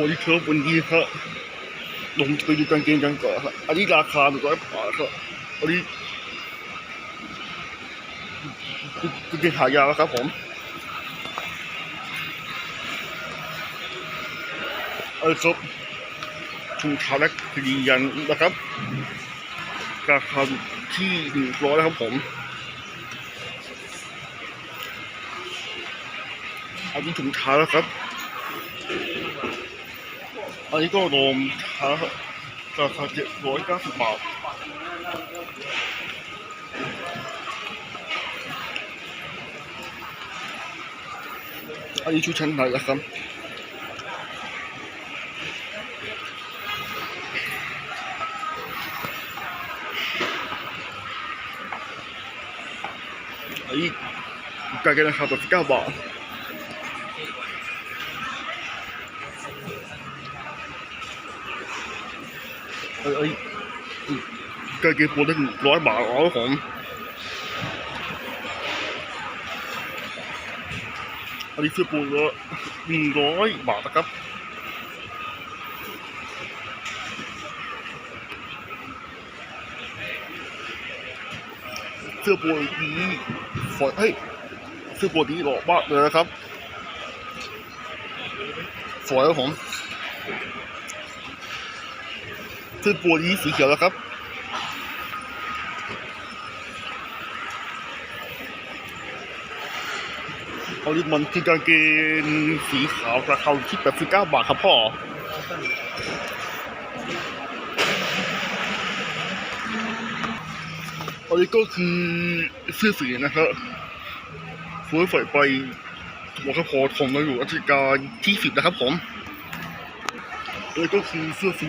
คนเคิร์ฟวันนี้ครับลงไปดูกางเกงกันก่อนครับอันนี้ราคาหนึ่งร้อยบาทครับอันนี้กางเกงขายาวครับผมเออครับถุงเท้าแรกยืนยันนะครับราคาที่หนึ่งร้อยนะครับผมอันนี้ถุงเท้าแล้วครับ อันนี้ก็รวมเท้าครับราคาเจ็ดร้อยเก้าสิบบาทอันนี้ชุดชั้นในแล้วครับอันนี้กางเกงราคาแปดสิบเก้าบาท เอ้ยเอ้ยกางปูได้ร้อยบาทแล้วผมอันนี้เสื้อปูละหนึ่งร้อยบาทนะครับเสื้อปูนี้ฝอยเฮ้ยเสื้อปูนี้หล่อมากเลยนะครับ สวยครับผม เสื้อปูนี้สีเขียวแล้วครับเอาดิมันคือกางเกงสีขาวราคาอยู่ที่89บาทครับพ่ออันนี้ก็คือเสื้อสีนะครับสวยใส่ไปหัวกระโพดผมมาอยู่รัชกาลที่สิบนะครับผมอันนี้ก็คือเสื้อสี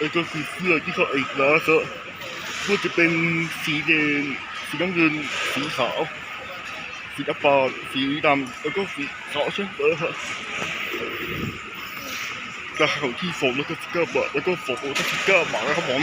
ไอ้ก็คือเสื้อที่เขาเก้าบาทไอ้ก็คือเสื้อเขาอีกแล้วครับก็จะเป็นสีแดงสีน้ำเงินสีขาวสีน้ำตาลสีดำแล้วก็สีขาวเช่นเดิมครับราคาอยู่ที่โฟมแล้วก็สเกอร์บาทแล้วก็โฟมแล้วก็สเกอร์บาทนะครับผม